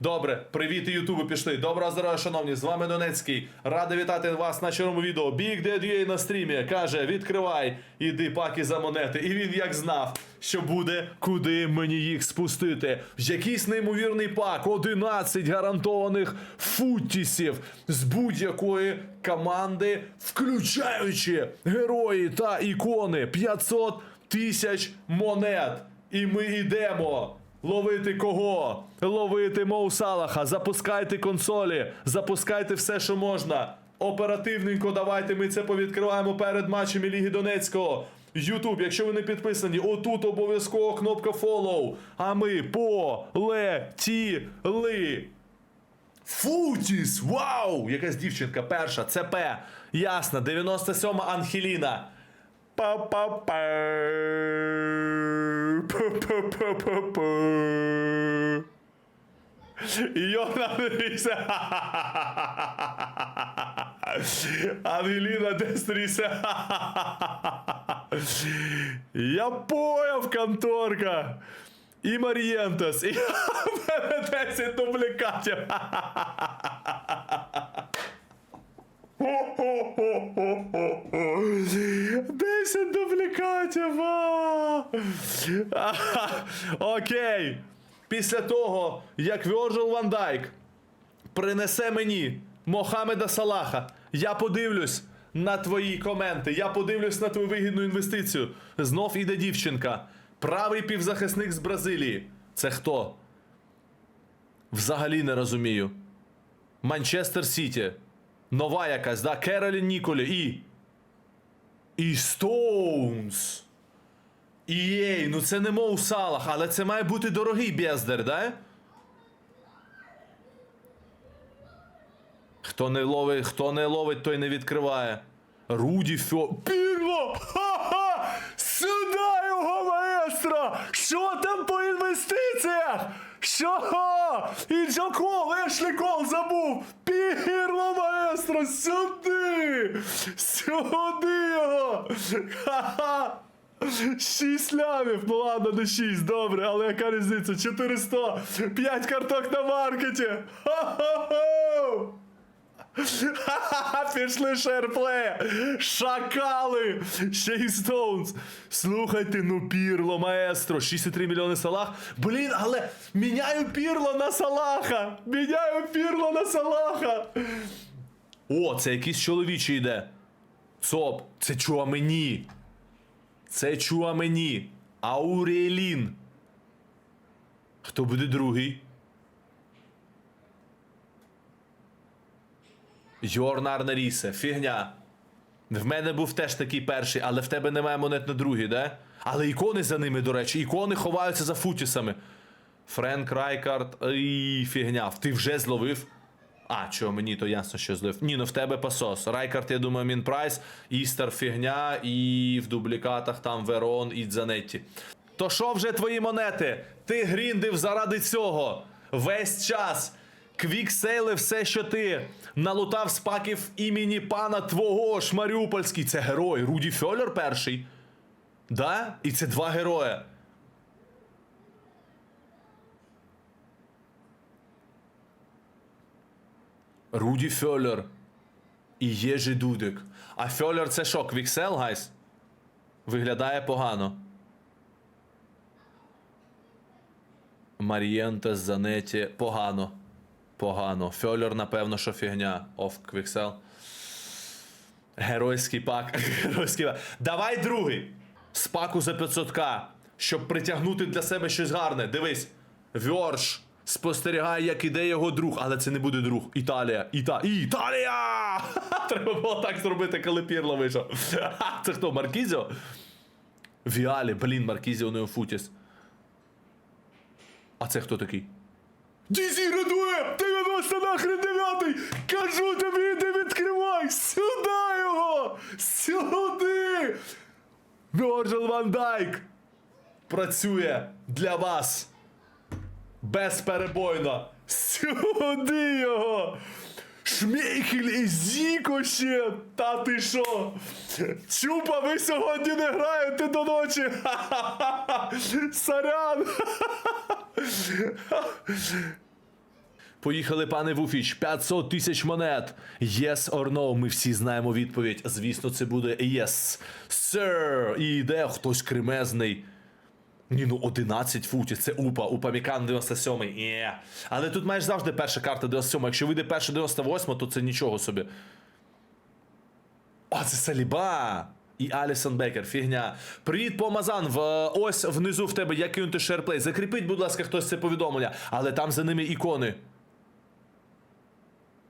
Добре, привіт, Ютубу пішли. Доброго здоров'я, шановні. З вами Донецький. Радий вітати вас на черному відео. Big Dead UA на стрімі каже: відкривай, іди паки за монети. І він як знав, що буде куди мені їх спустити. Якийсь неймовірний пак, 11 гарантованих футісів з будь-якої команди, включаючи герої та ікони 500 тисяч монет. І ми йдемо. Ловити кого? Ловити Моу Салаха. Запускайте консолі, запускайте все, що можна. Оперативненько давайте ми це повідкриваємо перед матчами Ліги Донецького. Ютуб, якщо ви не підписані, отут обов'язково кнопка follow. А ми полетіли. Футіс! Вау! Якась дівчинка перша, ЦП. Ясно, 97-ма Анхеліна. Па-па-па. Па-па-па-па-па. Ангеліна Дестріся. Я поняв, конторка. І Марієнтес. І мене 10 дублікатів. Десять дублікатів. Окей. Після того, як Virgil Ван Дайк принесе мені Мохамеда Салаха, я подивлюсь на твої коменти, я подивлюсь на твою вигідну інвестицію. Знов іде дівчинка. Правий півзахисник з Бразилії. Це хто? Взагалі не розумію. Манчестер Сіті. Нова якась, да? Керолін Ніколі і. І Стоунс. Ієй, ну це не Моу Салах, але це має бути дорогий бездар, да? Хто не ловить, хто не ловить, той не відкриває. Руді Фьо. Пірло! Ха-ха! Сюди його маестро! Що там по інвестиціях? Що? І Джокол, Ешлі Кол забув! Пірло маестро! Сюди! Сюди його! Ха-ха! Шість лямів, ну ладно, не шість, добре, але яка різниця? 400, 5 карток на маркеті. Ха-ха-ха! Ха-ха-ха, пішли шерплеї! Шакали! Ще й Стоунс! Слухайте, ну пірло, маестро, 6,3 мільйони салах. Блін, але міняю пірло на салаха! Міняю пірло на салаха! О, це якийсь чоловічий йде. Цоп, це Чуамені. Це Чуамені. Аурелін. Хто буде другий? Йорнар Нарісе, фігня. В мене був теж такий перший, але в тебе немає монет на другий, да? Але ікони за ними, до речі, ікони ховаються за футісами. Френк Райкард, і фігня. Ти вже зловив? А, чого мені то ясно, що злив. Ні, ну в тебе пасос. Райкард, я думаю, мін прайс, Істер фігня, і в дублікатах там Верон і Дзанетті. То що вже твої монети? Ти гріндив заради цього. Весь час. Квіксейли все, що ти налутав з паків імені пана твого ж Маріупольський. Це герой. Руді Фьолер перший. Да? І це два героя. Руді Фьолер і Єжи Дудик. А Фьолер це що, Квіксел, гайс? Виглядає погано. Марієнтес, Занеті. Погано. Погано. Фьолер, напевно, що фігня. Оф Квіксел. Геройський пак. Геройський пак. Давай другий. З паку за 500к. Щоб притягнути для себе щось гарне. Дивись. Вьорш. Спостерігає, як іде його друг, але це не буде друг. Італія. Іта... Італія! Треба було так зробити, коли Пірло вийшов. Це хто? Маркізіо? Віалі, блін, Маркізіо не Футіс. А це хто такий? Дізі радує! 90 нахрен 9! Кажу тобі, іди відкривай! Сюди його! Сюди! Virgil Ван Дайк працює для вас. Безперебойно. Сюди його! Шмейхель і Зіко ще! Та ти що? Чупа, ви сьогодні не граєте до ночі! Ха-ха-ха! Сорян! Поїхали, пане Вуфіч, 500 тисяч монет. Yes or no? Ми всі знаємо відповідь. Звісно, це буде yes. Sir. І йде хтось кремезний. Ні, ну 11 футів, це упа, упа Мікан 97. Є. Але тут маєш завжди перша карта 97. Якщо вийде перша 98, то це нічого собі. О, це Саліба! І Алісон Бекер, фігня. Привіт, помазан. В ось внизу в тебе як кинути шерплей. Закріпіть, будь ласка, хтось це повідомлення, але там за ними ікони.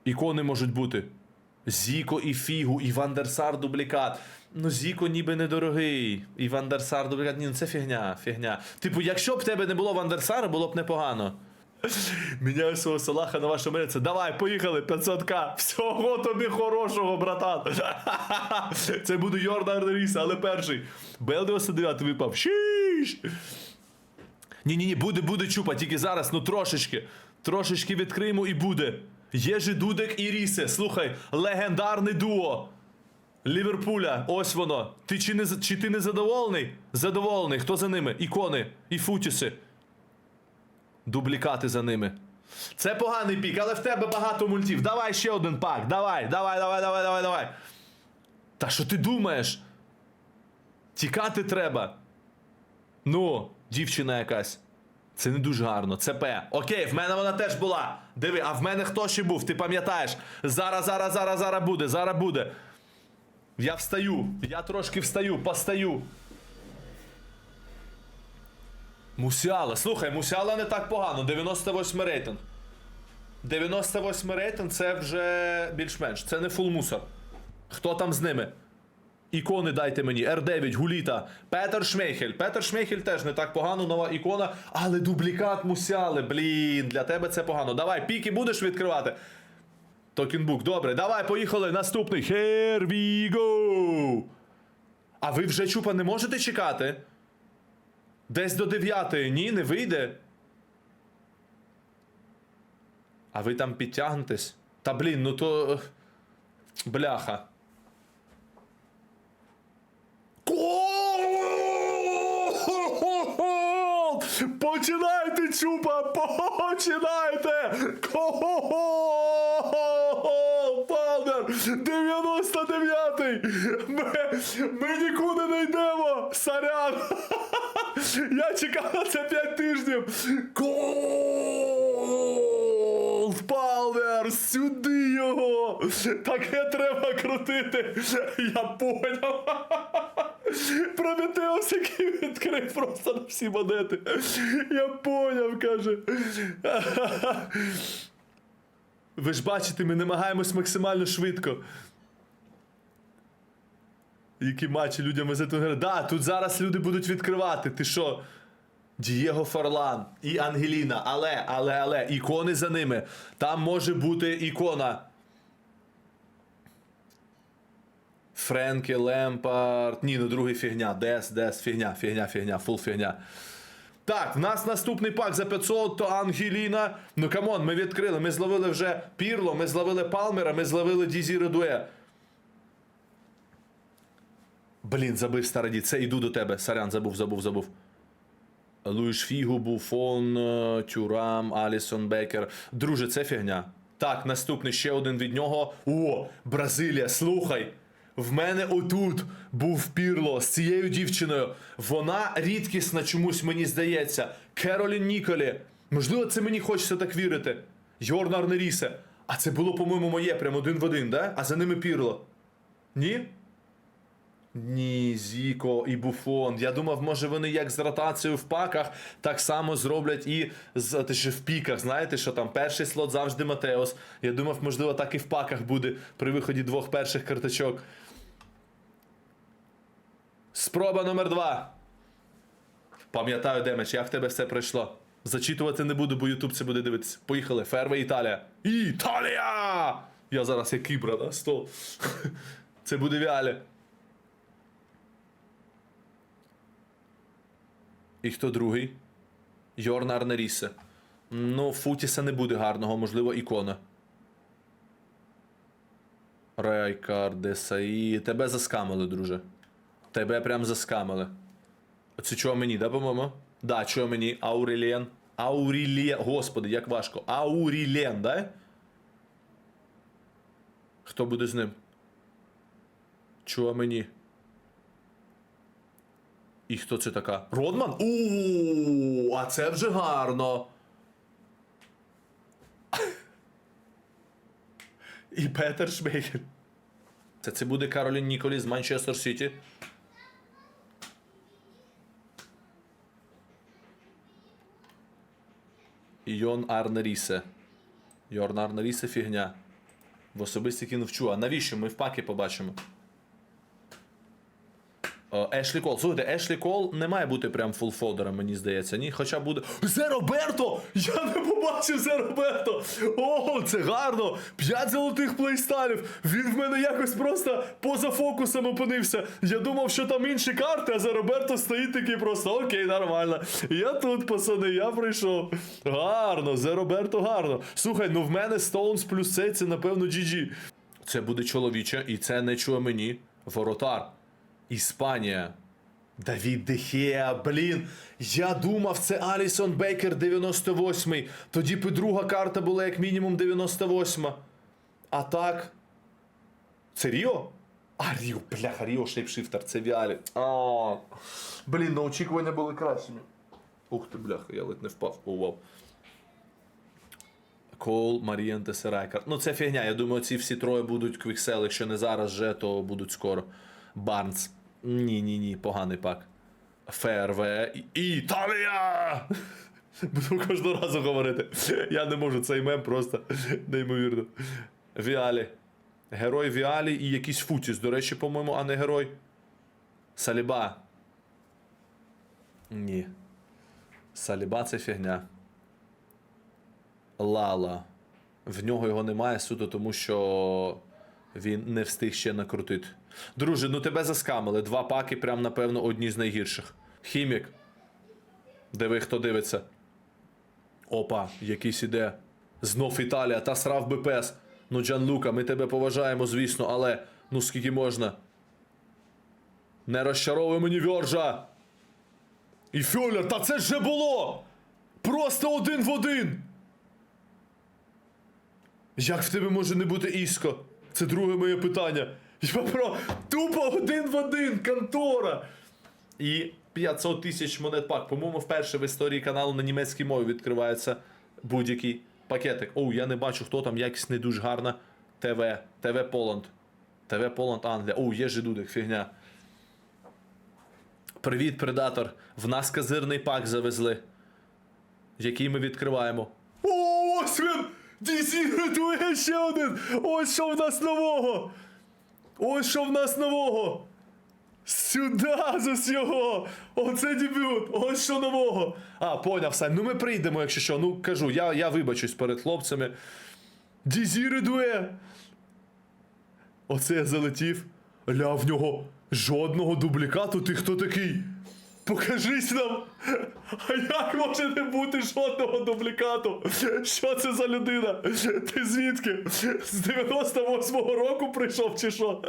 Ікони можуть бути. Зіко і Фігу, і Вандерсар дублікат. Ну, Зіко ніби недорогий. І Вандерсар дублікат. Ні, ну це фігня, фігня. Типу, якщо б тебе не було Вандерсара, було б непогано. Міняю свого Салаха на вашу мерце. Давай, поїхали, 500к. Всього тобі хорошого, братан. Це буде Йордан Ріс, але перший. Бел 99 випав. Шіш! Ні-ні-ні, буде, буде чупа, тільки зараз, ну трошечки. Трошечки відкриємо і буде. Єжи Дудек і Рісе. Слухай, легендарне дуо. Ліверпуля, ось воно. Ти чи не чи ти не задоволений? Задоволений. Хто за ними? Ікони і футіси. Дублікати за ними. Це поганий пік, але в тебе багато мультів. Давай ще один пак. Давай, давай, давай, давай, давай, давай. Та що ти думаєш? Тікати треба. Ну, дівчина якась. Це не дуже гарно. Це П. Окей, в мене вона теж була. Диви, а в мене хто ще був? Ти пам'ятаєш? Зараз, зараз, зараз, зараз буде, зараз буде. Я встаю. Я трошки встаю, постаю. Мусіала. Слухай, Мусіала не так погано. 98 рейтинг. 98 рейтинг це вже більш-менш. Це не фул мусор. Хто там з ними? Ікони дайте мені. Р9, Гуліта, Петер Шмейхель. Петер Шмейхель теж не так погано, нова ікона, але дублікат мусяли. Блін, для тебе це погано. Давай, піки будеш відкривати. Токенбук, добре, давай, поїхали. Наступний. Here we go. А ви вже чупа не можете чекати? Десь до 9 ні, не вийде. А ви там підтягнетесь? Та блін, ну то. е, Бляха. Гол! Починайте, чупа! Починайте! Палмер! 99-й! Ми, ми нікуди не йдемо! Сорян! Я чекав на це 5 тижнів! Гол! Палмер! Сюди його! Таке треба крутити! Я поняв! Прометеус, який відкрив просто на всі монети. Я поняв, каже. Ви ж бачите, ми намагаємось максимально швидко. Які матчі людям везти грати. Да, тут зараз люди будуть відкривати. Ти що? Дієго Фарлан і Ангеліна. Але, але, але, ікони за ними. Там може бути ікона. Френкі, Лемпард. Ні, ну другий фігня. Дес, Дес, фігня, фігня, фігня, фул фігня. Так, в нас наступний пак за 500, то Ангеліна. Ну камон, ми відкрили. Ми зловили вже Пірло, ми зловили Палмера, ми зловили Дізі Редуе. Блін, забив староді. Це іду до тебе. Сорян, забув, забув, забув. Луїш Фігу, Буфон, е, Тюрам, Алісон Бекер. Друже, це фігня. Так, наступний ще один від нього. О, Бразилія, слухай. В мене отут був Пірло з цією дівчиною. Вона рідкісна чомусь, мені здається. Керолін Ніколі. Можливо, це мені хочеться так вірити. Йорнар Нерісе. А це було, по-моєму, моє, прям один в один, да? А за ними Пірло. Ні? Ні, Зіко і Буфон. Я думав, може вони як з ротацією в паках, так само зроблять і з те, що в піках. Знаєте, що там перший слот завжди Матеос. Я думав, можливо, так і в паках буде при виході двох перших карточок. Спроба номер два. Пам'ятаю, Демеч, як в тебе все пройшло. Зачитувати не буду, бо Ютуб це буде дивитися. Поїхали. Ферве Італія. Італія! Я зараз як Ібра на стол. Це буде Віалі. І хто другий? Йорна Арнерісе. Ну, Футіса не буде гарного, можливо, ікона. Рейкар, Десаї. Тебе заскамили, друже. Тебе прям заскамили. Оце чого мені, да, по-моєму? Да, чого мені? Аурелієн. Аурілє. Господи, як важко. Аурілен, да? Хто буде з ним? Чого мені? І хто це така? Родман? У, а це вже гарно. І Петер Шмейгель. Це, це буде Каролін Ніколі з Манчестер Сіті. Йон Арнерісе. Йорн Арне фігня. В особисті кіновчу. А навіщо? Ми в паки побачимо. Ешлі Кол. Слухайте, Ешлі Кол не має бути прям фулфолдером, мені здається, ні. Хоча буде. Зе Роберто! Я не побачив Зе Роберто! О, це гарно! П'ять золотих плейстайлів! Він в мене якось просто поза фокусом опинився. Я думав, що там інші карти, а Зе Роберто стоїть такий просто окей, нормально. Я тут, пацани, я прийшов. Гарно, Зе Роберто гарно. Слухай, ну в мене Стоунс плюс цей, це напевно GG. Це буде чоловіче, і це не чує мені. Воротар. Іспанія. Давід Дехеа, блін. Я думав, це Алісон Бейкер 98-й. Тоді б друга карта була як мінімум 98. А так. Це Ріо? А, Ріо, бляха, Ріо шейпшифтер, це Віалі. А, блін, на очікування були кращими. Ух ти, бляха, я ледь не впав. О, вау. Кол, Марієнте, Серайкар. Ну, це фігня. Я думаю, ці всі троє будуть квіксел. Якщо не зараз же, то будуть скоро. Барнс. Ні, ні, ні, поганий пак. ФРВ. І- Італія! Буду кожного разу говорити. Я не можу, цей мем просто неймовірно. Віалі. Герой Віалі і якийсь Футіс. До речі, по-моєму, а не герой. Саліба. Ні. Саліба це фігня. Лала. В нього його немає суто, тому що він не встиг ще накрутити. Друже, ну тебе заскамили. Два паки, прям, напевно, одні з найгірших. Хімік. Диви, хто дивиться. Опа, якийсь іде. Знов Італія, та срав би пес. Ну, Джанлука, ми тебе поважаємо, звісно, але ну скільки можна. Не розчаровуй мені Вьоржа. І Фьолер, та це ж вже було! Просто один в один! Як в тебе може не бути Іско? Це друге моє питання. Я про тупо один в один, контора. І 500 тисяч монет пак. По-моєму, вперше в історії каналу на німецькій мові відкривається будь-який пакетик. Оу, я не бачу, хто там, якість не дуже гарна. ТВ, ТВ Поланд. ТВ Поланд Англія. Оу, є жидудик, фігня. Привіт, предатор. В нас казирний пак завезли. Який ми відкриваємо. О, ось він! DC рятує ще один! Ось що в нас нового! Ось що в нас нового! Сюда за його! Оце дебют! Ось що нового! А, поняв, Сань, ну ми прийдемо, якщо що. Ну кажу, я, я вибачусь перед хлопцями. Дізі дуе! Оце я залетів. Ля в нього жодного дублікату. Ти хто такий? Покажись нам! А як може не бути жодного дублікату? Що це за людина? Ти звідки? З 98-го року прийшов чи що?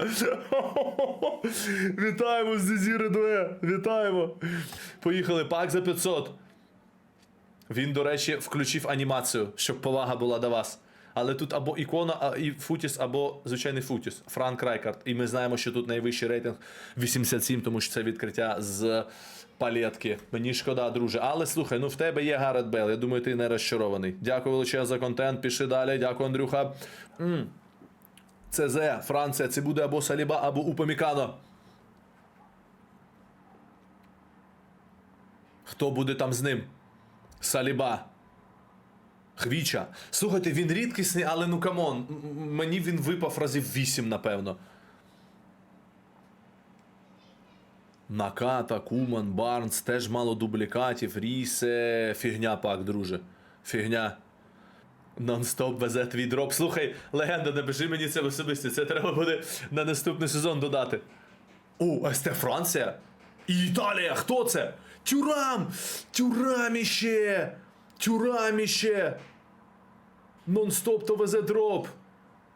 Вітаємо з Дізі Редуе! Вітаємо! Поїхали, пак за 500. Він, до речі, включив анімацію, щоб повага була до вас. Але тут або ікона, а, і Футіс, або звичайний Футіс. Франк Райкард. І ми знаємо, що тут найвищий рейтинг 87, тому що це відкриття з палетки. Мені шкода, друже. Але слухай, ну в тебе є Гаррет Бейл. Я думаю, ти не розчарований. Дякую величезно за контент. Пиши далі. Дякую, Андрюха. м ЦЗ, Франція, це буде або Саліба, або Упамікано. Хто буде там з ним? Саліба. Хвіча. Слухайте, він рідкісний, але ну камон. Мені він випав разів 8, напевно. Наката, Куман, Барнс, теж мало дублікатів, Рісе. Фігня пак, друже. Фігня. Нон-стоп везе твій дроп. Слухай, легенда, напиши мені це в особисті. Це треба буде на наступний сезон додати. О, СТ Франція. І Італія, хто це? Тюрам! Тюраміще! Тюраміще! Нон-стоп то везе дроп.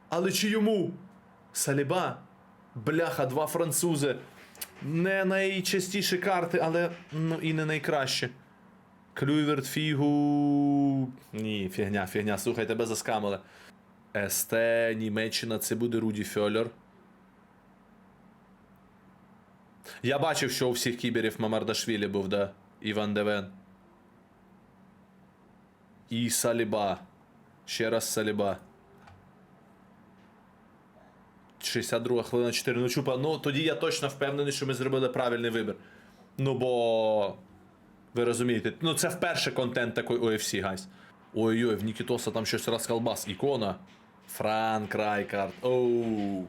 Але чи йому? Саліба? Бляха, два французи. Не найчастіші карти, але ну і не найкраще. Клюверт фігу. Ні, фігня, фігня. Слухай, тебе заскамили. СТ, Німеччина, це буде Руді Фьолер. Я бачив, що у всіх кіберів Мамардашвілі був, да. Іван Девен. І Саліба. Ще раз Саліба. 62 хвилина 4 ну чупа. Ну тоді я точно впевнений, що ми зробили правильний вибір. Ну бо. Ви розумієте, ну це вперше контент такий UFC, гайс. Ой-ой, в Нікітоса там щось розколбас. Ікона. Франк Райкард. Оу.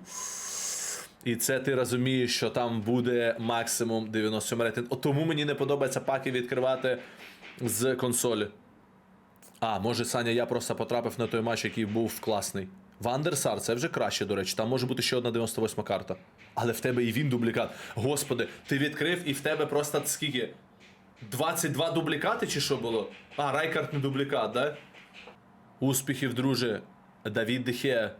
І це ти розумієш, що там буде максимум 97 рейтинг. От Тому мені не подобається паки відкривати з консолі. А, може, Саня, я просто потрапив на той матч, який був класний. Вандерсар, це вже краще, до речі. Там може бути ще одна 98 карта. Але в тебе і він дублікат. Господи, ти відкрив і в тебе просто скільки? 22 дублікати чи що було? А, Райкард не дублікат, да? Успіхів, друже. Давід Дехе.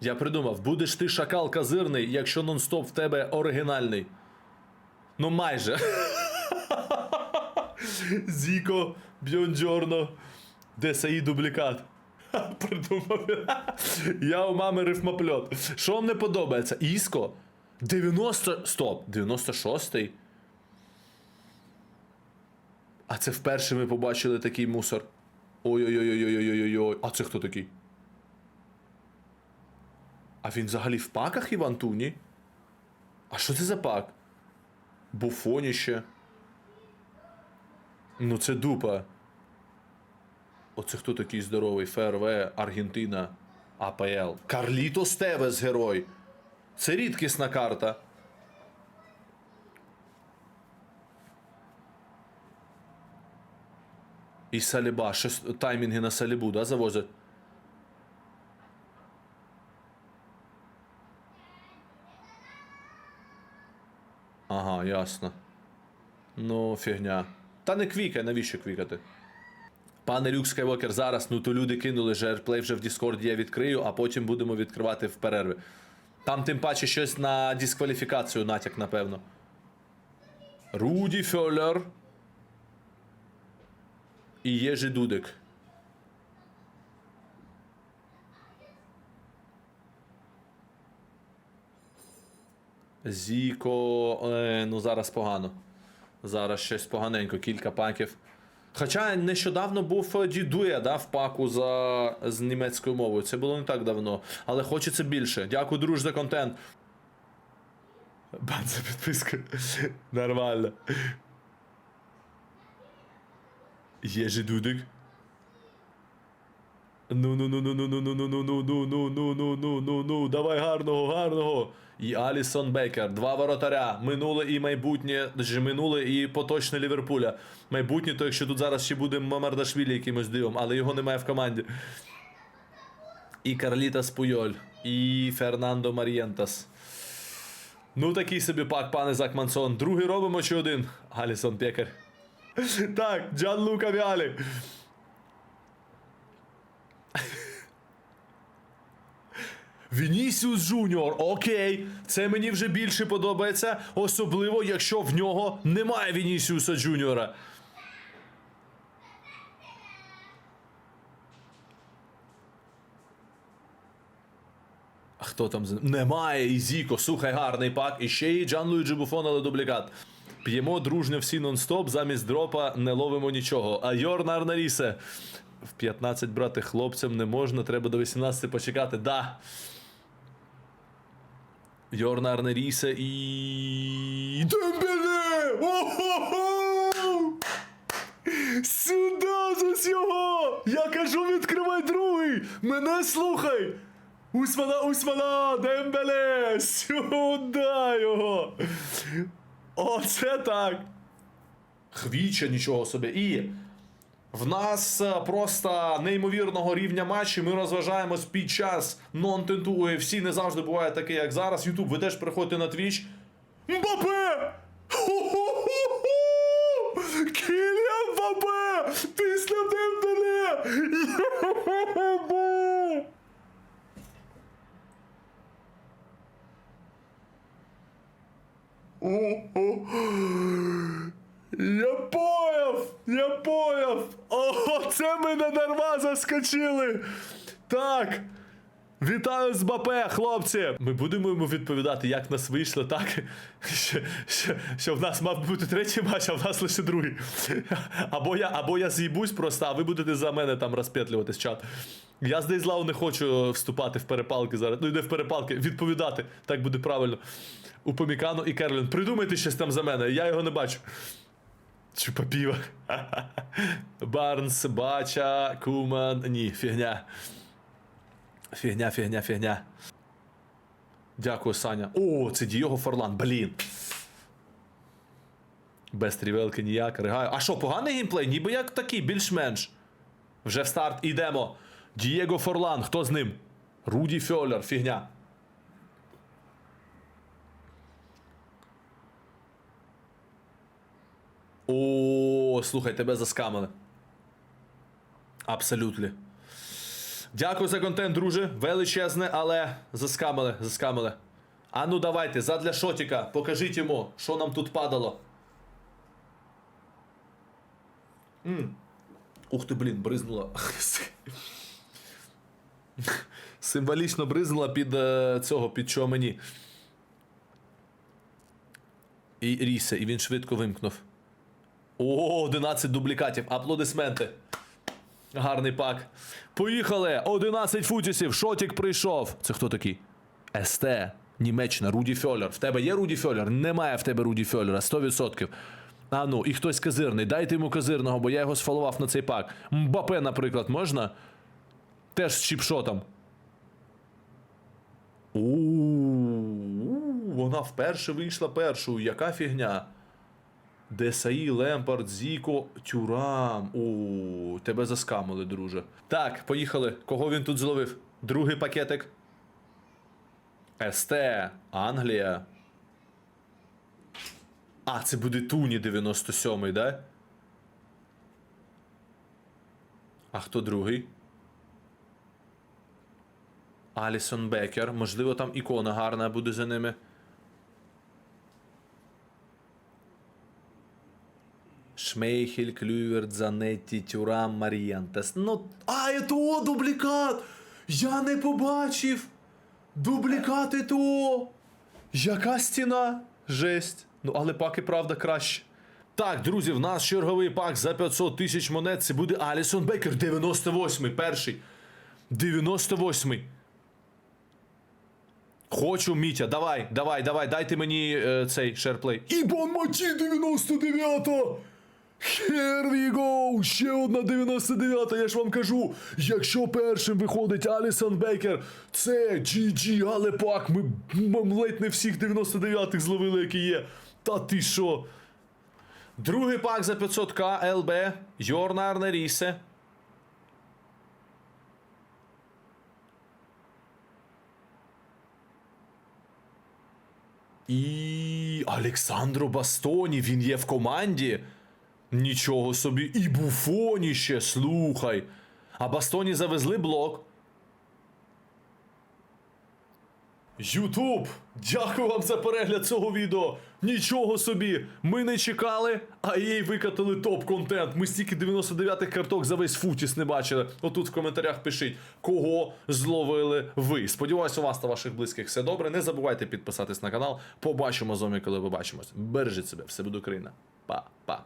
Я придумав, будеш ти шакал казирний, якщо нон-стоп в тебе оригінальний. Ну майже. Зіко, Бьонджорно, ДСАІ дублікат. Придумав. Я у мами рифмопльот. Що вам не подобається? Іско? 90. Стоп, 96-й. А це вперше ми побачили такий мусор. Ой-ой-ой-ой-ой-ой-ой. А це хто такий? А він взагалі в паках Іван Туні? А що це за пак? Буфоніще. Ну це дупа. Оце хто такий здоровий? ФРВ, Аргентина, АПЛ. Карліто Стевес герой. Це рідкісна карта. І Саліба. Щось таймінги на Салібу, да, завозять? Ага, ясно. Ну, фігня. Та не квікай, навіщо квікати? Пане Люк Скайвокер, зараз, ну то люди кинули же AirPlay вже в Discord я відкрию, а потім будемо відкривати в перерви. Там тим паче щось на дискваліфікацію натяк, напевно. Руді Фьоллер. І Єжи Дудик. Зіко. Е, ну зараз погано. Зараз щось поганенько, кілька паків. Хоча нещодавно був Дідуя, да, в паку за, з німецькою мовою. Це було не так давно. Але хочеться більше. Дякую, друж, за контент. Бан за підписку. Нормально. Єжи Дудик. Ну ну ну ну ну ну ну ну ну ну ну ну ну ну ну ну давай гарного, гарного. І Алісон Бейкер, два воротаря, минуле і майбутнє, минуле і поточне Ліверпуля. Майбутнє, то якщо тут зараз ще буде Мамардашвілі якимось дивом, але його немає в команді. І Карлітас Пуйоль, і Фернандо Марієнтас. Ну, такий собі пак, пане Закмансон. Другий робимо чи один? Алісон Пекар. Так, Джан Лука Віалі. Вінісіус Джуніор, окей, це мені вже більше подобається, особливо якщо в нього немає Вінісіуса Джуніора. А хто там за. Немає і Зіко, слухай, гарний пак. І ще і Джан Луїджі Буфон, але дублікат. П'ємо дружньо всі нон-стоп, замість дропа не ловимо нічого. А Йорн Арнарісе. В 15 брати хлопцям не можна, треба до 18 почекати. Да. Йорн Арнарісе і. Дембеле! О-хо-хо! Сюди з його! Я кажу, відкривай другий! Мене слухай! Усмана, Усмана, Дембеле! Сюди його! Оце так! Хвіча нічого собі. І в нас е, просто неймовірного рівня матчі. Ми розважаємось під час нонтенту UFC. Не завжди буває таке, як зараз. Ютуб, ви теж приходите на твіч. Мбапе! Кіліан Мбапе! Після Дембеле! О-о-о! Я поняв! Я поняв! О, це ми на дарма заскочили! Так! Вітаю з Бапе, хлопці! Ми будемо йому відповідати, як нас вийшло, так? Що, що, що в нас мав бути третій матч, а в нас лише другий. Або я, або я з'їбусь просто, а ви будете за мене там розпетлюватись чат. Я з Дейзлау не хочу вступати в перепалки зараз. Ну, не в перепалки, відповідати. Так буде правильно. У Помікану і Керлін. Придумайте щось там за мене, я його не бачу. Чупапіва. Барнс, Бача, Куман. Ні, фігня. Фігня, фігня, фігня. Дякую, Саня. О, це Дієго Форлан, блін. Без трівелки ніяк, ригаю. А що, поганий геймплей? Ніби як такий, більш-менш. Вже в старт ідемо. Дієго Форлан, хто з ним? Руді Фьолер, фігня. О, слухай, тебе заскамили. Абсолютно. Дякую за контент, друже. Величезне, але заскамили, заскамили. А ну давайте, задля шотіка, покажіть йому, що нам тут падало. М. Ух ти, блін, бризнула. Символічно бризнула під е, цього, під чого мені. І Рісе, і він швидко вимкнув. О, 11 дублікатів. Аплодисменти. Гарний пак. Поїхали! 11 футісів. Шотік прийшов. Це хто такий? СТ. Німеччина, Руді Фьолер. В тебе є Руді Фьолер? Немає в тебе Руді Фьолера, 100%. А ну, і хтось козирний. Дайте йому козирного, бо я його сфолував на цей пак. Мбапе, наприклад, можна? Теж з чіпшотом. У вона вперше вийшла першою. Яка фігня? Десаї, Лемпард, Зіко, Тюрам. О, тебе заскамили, друже. Так, поїхали. Кого він тут зловив? Другий пакетик. СТ, Англія. А, це буде Туні 97-й, да? А хто другий? Алісон Бекер. Можливо, там ікона гарна буде за ними. Шмейхель, Клюверт, Занетті, Тюрам, Марієнтес. Ну, а, ето дублікат! Я не побачив! Дублікат ето! Яка стіна? Жесть. Ну, але паки, правда, краще. Так, друзі, в нас черговий пак за 500 тисяч монет. Це буде Алісон Бекер, 98-й, перший. 98-й. Хочу, Мітя, давай, давай, давай, дайте мені е, цей шерплей. Ібон Маті 99-та! Here we go! Ще одна 99-та, я ж вам кажу. Якщо першим виходить Алісон Бейкер, це GG, але пак, ми, ми ледь не всіх 99-х зловили, які є. Та ти що? Другий пак за 500к ЛБ, Йорна Арнерісе. І Олександро Бастоні, він є в команді. Нічого собі, і Буфоні ще, слухай. А Бастоні завезли блок. Ютуб, дякую вам за перегляд цього відео. Нічого собі, ми не чекали, а їй викатали топ-контент. Ми стільки 99-х карток за весь футіс не бачили. Отут в коментарях пишіть, кого зловили ви. Сподіваюсь, у вас та ваших близьких все добре. Не забувайте підписатись на канал. Побачимо з вами, коли побачимось. Бережіть себе, все буде Україна. Па-па.